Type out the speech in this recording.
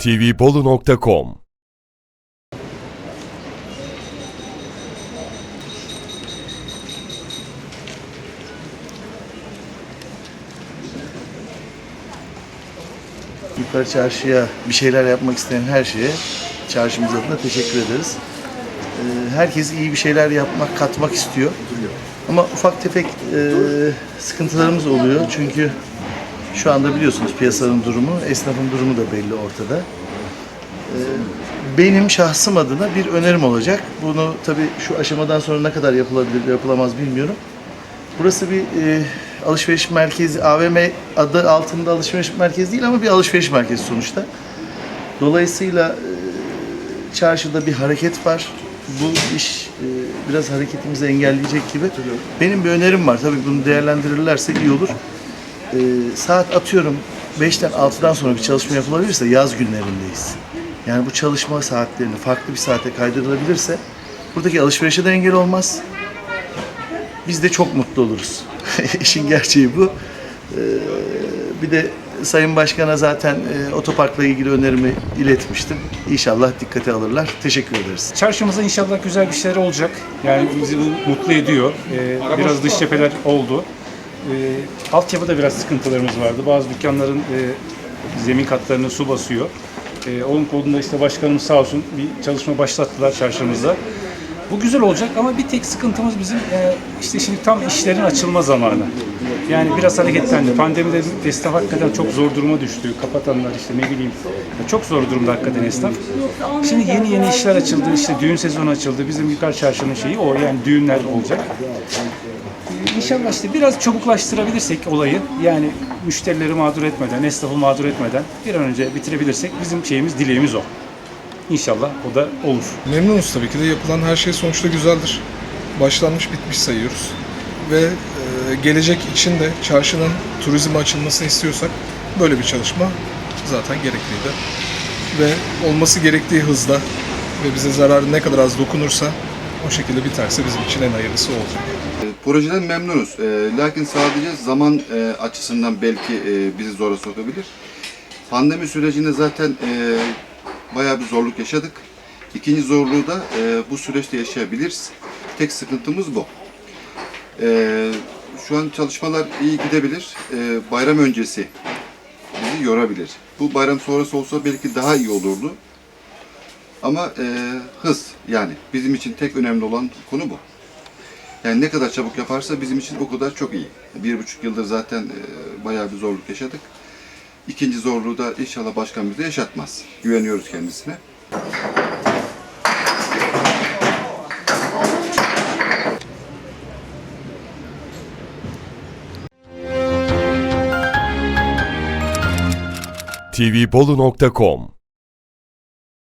tvbolu.com Yukarı çarşıya bir şeyler yapmak isteyen her şeye çarşımız adına teşekkür ederiz. Ee, Herkes iyi bir şeyler yapmak, katmak istiyor. Ama ufak tefek e, sıkıntılarımız oluyor. Çünkü şu anda biliyorsunuz piyasanın durumu, esnafın durumu da belli ortada. Ee, Benim şahsım adına bir önerim olacak. Bunu tabii şu aşamadan sonra ne kadar yapılabilir, yapılamaz bilmiyorum. Burası bir e, alışveriş merkezi, AVM adı altında alışveriş merkezi değil ama bir alışveriş merkezi sonuçta. Dolayısıyla e, çarşıda bir hareket var. Bu iş e, biraz hareketimizi engelleyecek gibi. Benim bir önerim var. Tabii bunu değerlendirirlerse iyi olur. E, saat atıyorum 5'ten 6'dan sonra bir çalışma yapılabilirse yaz günlerindeyiz. Yani bu çalışma saatlerini farklı bir saate kaydırılabilirse buradaki alışverişe de engel olmaz biz de çok mutlu oluruz. İşin gerçeği bu. Ee, bir de Sayın Başkan'a zaten e, otoparkla ilgili önerimi iletmiştim. İnşallah dikkate alırlar. Teşekkür ederiz. Çarşımıza inşallah güzel bir şeyler olacak. Yani bizi mutlu ediyor. Ee, biraz dış cepheler oldu. Ee, altyapıda biraz sıkıntılarımız vardı. Bazı dükkanların e, zemin katlarını su basıyor. Ee, onun kodunda işte başkanımız sağ olsun bir çalışma başlattılar çarşımızda. Bu güzel olacak ama bir tek sıkıntımız bizim e, işte şimdi tam işlerin açılma zamanı. Yani biraz hareketlendi. Pandemide esnaf hakikaten çok zor duruma düştü. Kapatanlar işte ne bileyim. Çok zor durumda hakikaten esnaf. Şimdi yeni yeni işler açıldı. İşte düğün sezonu açıldı. Bizim yukarı çarşının şeyi o yani düğünler olacak. Ee, İnşallah işte biraz çabuklaştırabilirsek olayı yani müşterileri mağdur etmeden, esnafı mağdur etmeden bir an önce bitirebilirsek bizim şeyimiz, dileğimiz o. İnşallah o da olur. Memnunuz tabii ki de yapılan her şey sonuçta güzeldir. Başlanmış bitmiş sayıyoruz. Ve e, gelecek için de çarşının turizme açılmasını istiyorsak böyle bir çalışma zaten gerekliydi. Ve olması gerektiği hızda ve bize zararı ne kadar az dokunursa o şekilde biterse bizim için en hayırlısı olacak. E, Projeden memnunuz. E, lakin sadece zaman e, açısından belki e, bizi zora sokabilir. Pandemi sürecinde zaten e, bayağı bir zorluk yaşadık. İkinci zorluğu da e, bu süreçte yaşayabiliriz. Tek sıkıntımız bu. E, şu an çalışmalar iyi gidebilir. E, bayram öncesi bizi yorabilir. Bu bayram sonrası olsa belki daha iyi olurdu. Ama e, hız yani bizim için tek önemli olan konu bu. Yani ne kadar çabuk yaparsa bizim için o kadar çok iyi. Bir buçuk yıldır zaten e, bayağı bir zorluk yaşadık. İkinci zorluğu da inşallah başkan bize yaşatmaz. Güveniyoruz kendisine. tvbolu.com